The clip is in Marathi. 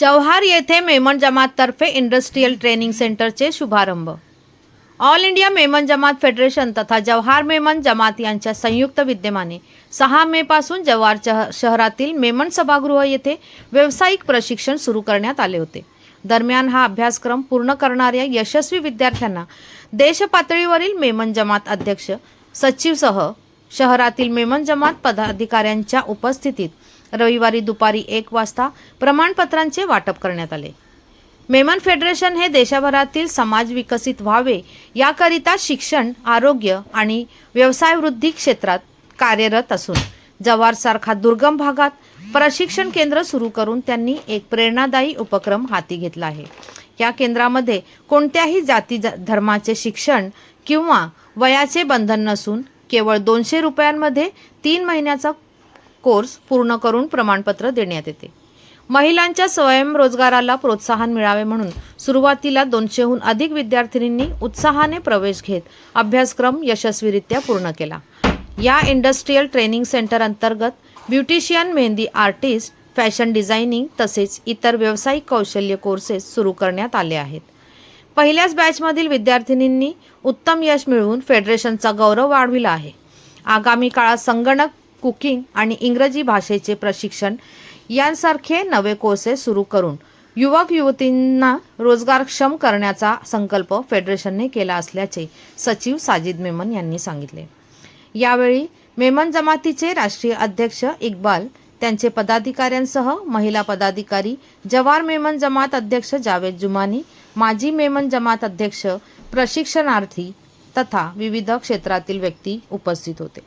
जव्हार येथे मेमन जमाततर्फे इंडस्ट्रीयल ट्रेनिंग सेंटरचे शुभारंभ. All India Memon Jamat federation तथा जव्हार मेमन जमात यांच्या संयुक्त विद्यमाने सहा मे पासून जव्हार चह- शहरातील मेमन सभागृह येथे व्यावसायिक प्रशिक्षण सुरू करण्यात आले होते. दरम्यान हा अभ्यासक्रम पूर्ण करणाऱ्या यशस्वी विद्यार्थ्यांना देशपातळीवरील मेमन जमात अध्यक्ष सचिवसह शहरातील मेमन जमात पदाधिकाऱ्यांच्या उपस्थितीत रविवारी दुपारी एक वाजता प्रमाणपत्रांचे वाटप करण्यात आले. मेमन फेडरेशन हे देशभरातील समाज विकसित व्हावे याकरिता शिक्षण आरोग्य आणि व्यवसाय वृद्धी क्षेत्रात कार्यरत असून जव्हारसारखा दुर्गम भागात प्रशिक्षण केंद्र सुरू करून त्यांनी एक प्रेरणादायी उपक्रम हाती घेतला आहे. या केंद्रामध्ये कोणत्याही जाती धर्माचे शिक्षण किंवा वयाचे बंधन नसून केवळ दोनशे रुपयांमध्ये तीन महिन्याचा कोर्स पूर्ण करून प्रमाणपत्र देण्यात येते. महिलांच्या स्वयंरोजगाराला प्रोत्साहन मिळावे म्हणून सुरुवातीला दोनशेहून अधिक विद्यार्थिनींनी उत्साहाने प्रवेश घेत अभ्यासक्रम यशस्वीरित्या पूर्ण केला. या इंडस्ट्रीयल ट्रेनिंग सेंटर अंतर्गत beautician mehndi artist fashion designing तसेच इतर व्यावसायिक कौशल्य कोर्सेस सुरू करण्यात आले आहेत. पहिल्याच बॅचमधील विद्यार्थिनींनी उत्तम यश मिळवून फेडरेशनचा गौरव वाढविला आहे. आगामी काळात संगणक कुकिंग आणि इंग्रजी भाषेचे प्रशिक्षण यांसारखे नवे कोर्सेस सुरू करून युवक युवतींना रोजगारक्षम करण्याचा संकल्प फेडरेशनने केला असल्याचे सचिव साजिद मेमन यांनी सांगितले. यावेळी मेमन जमातीचे राष्ट्रीय अध्यक्ष इक्बाल त्यांचे पदाधिकाऱ्यांसह महिला पदाधिकारी जवार मेमन जमात अध्यक्ष जावेद जुमानी माजी मेमन जमात अध्यक्ष प्रशिक्षणार्थी तथा विविध क्षेत्रातील व्यक्ती उपस्थित होते.